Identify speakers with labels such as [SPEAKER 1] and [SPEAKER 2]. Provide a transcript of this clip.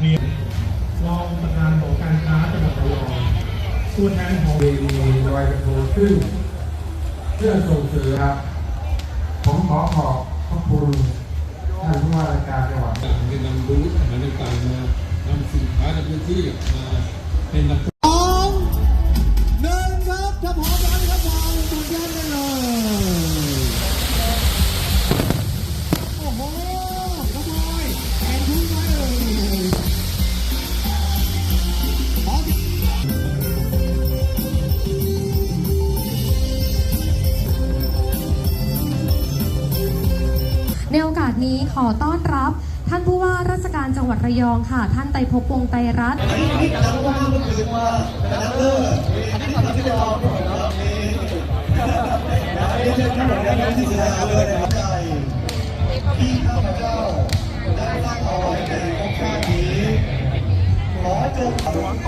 [SPEAKER 1] เรียนรองประธานของการค้าจังหวัดระยองตัวแทนของ
[SPEAKER 2] เวทีลอยกระทงขึ้นเพื่อส่งเสริมครับผมขอขอบพระคุณท่านผู้ว่าราชการจังหวัด
[SPEAKER 3] กางๆเป็นำรู้อาหารต่างๆมานำสินค้าในพื้นที่มาเป็นนำ
[SPEAKER 4] นี้ขอ
[SPEAKER 5] ต้อนรับ ท่านผู้ว่าราชการจังหวัดระยองค่ะ ท่านไตพบวงไตรัตน์
[SPEAKER 4] ข้จงขอ